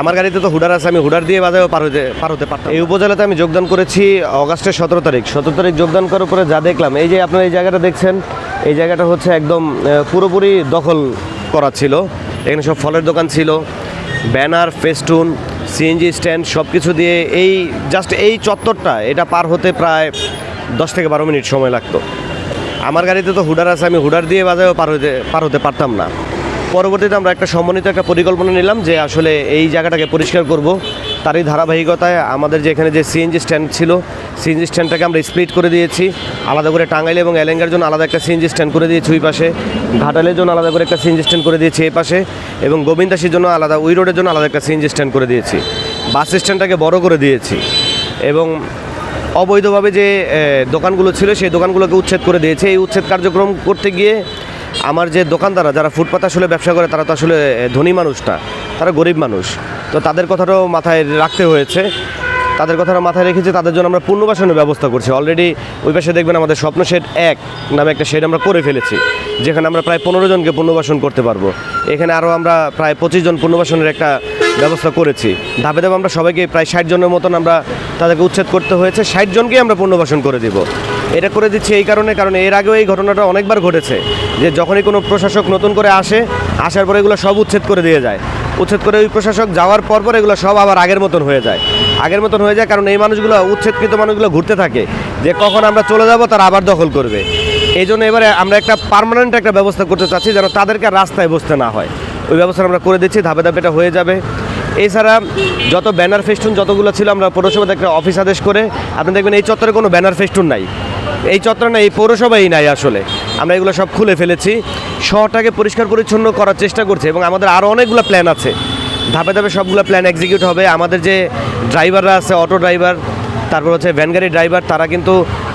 আমার গাড়িতে তো হুডার আছে, আমি হুডার দিয়ে বাজারেও পার হতে পার হতে পারতাম এই উপজেলাতে আমি যোগদান করেছি অগাস্টের সতেরো তারিখ। সতেরো তারিখ যোগদান করার পরে যা দেখলাম, এই যে আপনার এই জায়গাটা দেখছেন, এই জায়গাটা হচ্ছে একদম পুরোপুরি দখল করা ছিল। এখানে সব ফলের দোকান ছিল, ব্যানার, ফেস্টুন, সিএনজি স্ট্যান্ড সব কিছু দিয়ে এই, জাস্ট এই চত্বরটা, এটা পার হতে প্রায় দশ থেকে বারো মিনিট সময় লাগতো। আমার গাড়িতে তো হুডার আছে, আমি হুডার দিয়ে বাজারেও পার হতে পার হতে পারতাম না। পরবর্তীতে আমরা একটা সমন্বিত একটা পরিকল্পনা নিলাম যে আসলে এই জায়গাটাকে পরিষ্কার করব। তারই ধারাবাহিকতায় আমাদের যে এখানে যে সিএনজি স্ট্যান্ড ছিল সিএনজি স্ট্যান্ডটাকে আমরা স্প্লিট করে দিয়েছি। আলাদা করে টাঙ্গাইল এবং এলেঙ্গার জন্য আলাদা একটা সিএনজি স্ট্যান্ড করে দিয়েছি ওই পাশে। ঘাটালের জন্য আলাদা করে একটা সিএনজি স্ট্যান্ড করে দিয়েছি এই পাশে। এবং গোবিন্দাসীর জন্য আলাদা, ওই রোডের জন্য আলাদা একটা সিএনজি স্ট্যান্ড করে দিয়েছি। বাস স্ট্যান্ডটাকে বড় করে দিয়েছি। এবং অবৈধভাবে যে দোকানগুলো ছিল, সেই দোকানগুলোকে উচ্ছেদ করে দিয়েছে। এই উচ্ছেদ কার্যক্রম করতে গিয়ে আমার যে দোকানদাররা, যারা ফুটপাত আসলে ব্যবসা করে, তারা তো আসলে ধনী মানুষ না তারা গরিব মানুষ। তো তাদের কথাটাও মাথায় রাখতে হয়েছে। তাদের কথাটা মাথায় রেখেছে, তাদের জন্য আমরা পুনর্বাসনের ব্যবস্থা করছি। অলরেডি ওই পাশে দেখবেন আমাদের স্বপ্ন শেড এক নামে একটা শেড আমরা করে ফেলেছি, যেখানে আমরা প্রায় পনেরো জনকে পুনর্বাসন করতে পারব। এখানে আরও আমরা প্রায় পঁচিশ জন পুনর্বাসনের একটা ব্যবস্থা করেছি। ধাপে ধাপে আমরা সবাইকে প্রায় ষাট জনের মতন আমরা তাদেরকে উচ্ছেদ করতে হয়েছে। ষাট জনকেই আমরা পুনর্বাসন করে দিব। এটা করে দিচ্ছি এই কারণে, কারণ এর আগেও এই ঘটনাটা অনেকবার ঘটেছে, যে যখনই কোনো প্রশাসক নতুন করে আসে, আসার পরে এগুলো সব উচ্ছেদ করে দিয়ে যায়। উচ্ছেদ করে ওই প্রশাসক যাওয়ার পর পর এগুলো সব আবার আগের মতন হয়ে যায়। আগের মতন হয়ে যায় কারণ এই মানুষগুলো, উচ্ছেদকৃত মানুষগুলো ঘুরতে থাকে, যে কখন আমরা চলে যাব তারা আবার দখল করবে। এই জন্য এবারে আমরা একটা পার্মানেন্ট একটা ব্যবস্থা করতে চাচ্ছি যেন তাদেরকে রাস্তায় বসতে না হয়। ওই ব্যবস্থা আমরা করে দিচ্ছি, ধাপে ধাপে এটা হয়ে যাবে। এছাড়া যত ব্যানার ফেস্টুন যতগুলো ছিল, আমরা পৌরসভাতে একটা অফিস আদেশ করে, আপনি দেখবেন এই চত্বরে কোনো ব্যানার ফেস্টুন নাই। এই চত্বরে এই পৌরসভাই নাই আসলে। আমরা এগুলো সব খুলে ফেলেছি। শহরটাকে পরিষ্কার পরিচ্ছন্ন করার চেষ্টা করছি এবং আমাদের আরও অনেকগুলো প্ল্যান আছে। ধাপে ধাপে সবগুলো প্ল্যান এক্সিকিউট হবে। আমাদের যে ড্রাইভাররা আছে অটো ড্রাইভার তারপর হচ্ছে ভ্যান গাড়ি ড্রাইভার তারা কিন্তু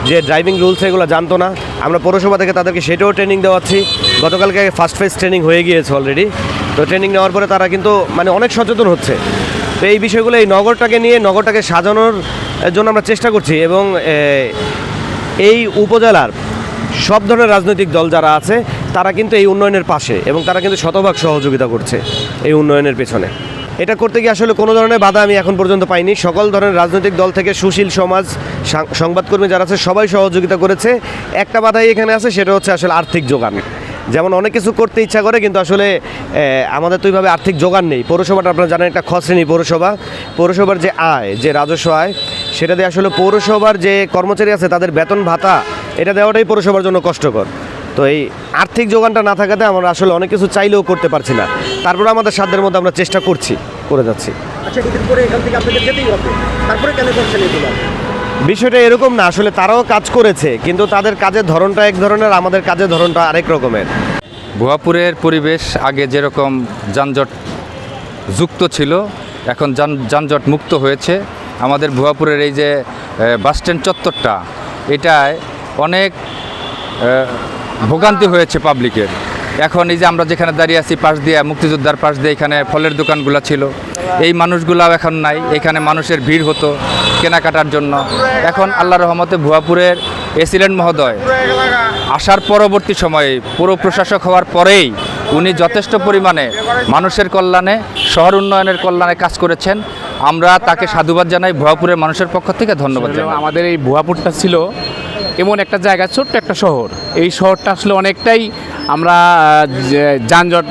যে ড্রাইভিং রুলস এগুলো জানতো না। আমরা পৌরসভা থেকে তাদেরকে সেটাও ট্রেনিং দেওয়াচ্ছি। গতকালকে ফার্স্ট ফেজ ট্রেনিং হয়ে গিয়েছে অলরেডি তো ট্রেনিং নেওয়ার পরে তারা কিন্তু মানে অনেক সচেতন হচ্ছে। তো এই বিষয়গুলো এই নগরটাকে নিয়ে নগরটাকে সাজানোর জন্য আমরা চেষ্টা করছি এবং এই উপজেলার সব ধরনের রাজনৈতিক দল যারা আছে, তারা কিন্তু এই উন্নয়নের পাশে এবং তারা কিন্তু শতভাগ সহযোগিতা করছে এই উন্নয়নের পেছনে। এটা করতে গিয়ে আসলে কোনো ধরনের বাধা আমি এখন পর্যন্ত পাইনি। সকল ধরনের রাজনৈতিক দল থেকে সুশীল সমাজ সংবাদকর্মী যারা আছে, সবাই সহযোগিতা করেছে। একটা বাধাই এখানে আছে, সেটা হচ্ছে আসলে আর্থিক যোগান। যেমন অনেক কিছু করতে ইচ্ছা করে, কিন্তু আসলে আমাদের তো ওইভাবে আর্থিক যোগান নেই। পৌরসভাটা আপনারা জানেন, একটা খশ্রেণী পৌরসভা। পৌরসভার যে আয়, যে রাজস্ব আয়, সেটা দিয়ে আসলে পৌরসভার যে কর্মচারী আছে, তাদের বেতন ভাতা, এটা দেওয়াটাই পৌরসভার জন্য কষ্টকর। তো এই আর্থিক যোগানটা না থাকাতে আমরা আসলে অনেক কিছু চাইলেও করতে পারছি না। তারপরে আমাদের সাধ্যের মধ্যে আমরা চেষ্টা করছি, করে যাচ্ছি। আচ্ছা এখান থেকে আপনাদের যেতেই হবে। তারপরে কেন বিষয়টা এরকম না, আসলে তারাও কাজ করেছে, কিন্তু তাদের কাজের ধরনটা এক ধরনের, আমাদের কাজের ধরনটা আরেক রকমের। ভুয়াপুরের পরিবেশ আগে যেরকম যানজট যুক্ত ছিল, এখন যান, যানজট মুক্ত হয়েছে। আমাদের ভুয়াপুরের এই যে বাসস্ট্যান্ড চত্বরটা, এটায় অনেক ভোগান্তি হয়েছে পাবলিকের এখন এই যে আমরা যেখানে দাঁড়িয়ে আছি, পাশ দিয়ে, মুক্তিযোদ্ধার পাশ দিয়ে এখানে ফলের দোকানগুলো ছিল, এই মানুষগুলাও এখন নাই। এখানে মানুষের ভিড় হতো কেনাকাটার জন্য। এখন আল্লাহ রহমতে ভুয়াপুরের এসিলেন্ট মহোদয় আসার পরবর্তী সময়ে পুরো প্রশাসক হওয়ার পরেই উনি যথেষ্ট পরিমাণে মানুষের কল্যাণে, শহর উন্নয়নের কল্যাণে কাজ করেছেন। আমরা তাকে সাধুবাদ জানাই, ভুয়াপুরের মানুষের পক্ষ থেকে ধন্যবাদ আমাদের এই ভুয়াপুরটা ছিল এমন একটা জায়গা, ছোট্ট একটা শহর। এই শহরটা আসলে অনেকটাই আমরা যানজট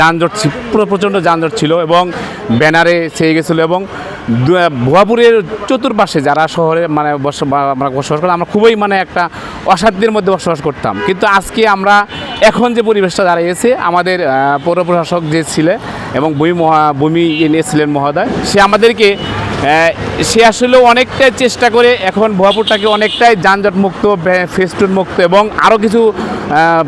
যানজট প্রচণ্ড যানজট ছিল এবং ব্যানারে ছেয়ে গেছিল এবং ভুয়াপুরের চতুর্পাশে যারা শহরে মানে আমরা বসবাস করতাম, আমরা খুবই মানে একটা অসাধ্যের মধ্যে বসবাস করতাম। কিন্তু আজকে আমরা এখন যে পরিবেশটা দাঁড়িয়েছে, আমাদের পৌর প্রশাসক যে ছিলে এবং ভূমি মহা ভূমি এনে ছিলেন মহোদয়, সে আমাদেরকে সে আসলে অনেকটাই চেষ্টা করে এখন ভুয়াপুরটাকে অনেকটাই যানজট মুক্ত ফেস্টুন মুক্ত এবং আরও কিছু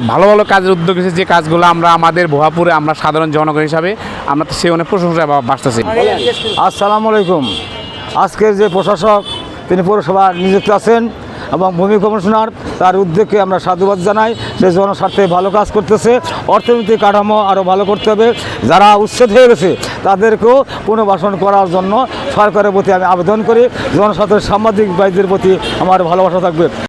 ভালো ভালো কাজের উদ্যোগ এসেছে যে কাজগুলো আমরা আমাদের ভুয়াপুরে আমরা সাধারণ জনগণ হিসাবে আমরা সে অনেক প্রশংসা বা- বাসতেছি। আসসালামু আলাইকুম। আজকের যে প্রশাসক, তিনি পৌরসভা নিযুক্ত আছেন এবং ভূমি কমিশনার, তার উদ্যোগকে আমরা সাধুবাদ জানাই। সে জনস্বার্থে ভালো কাজ করতেছে, অর্থনৈতিক কাঠামো আরও ভালো করতে হবে। যারা উচ্ছেদ হয়ে গেছে, তাদেরকেও পুনর্বাসন করার জন্য সরকারের প্রতি আমি আবেদন করি জনসাধারণ সাংবাদিক ভাইদের প্রতি আমার ভালোবাসা থাকবে।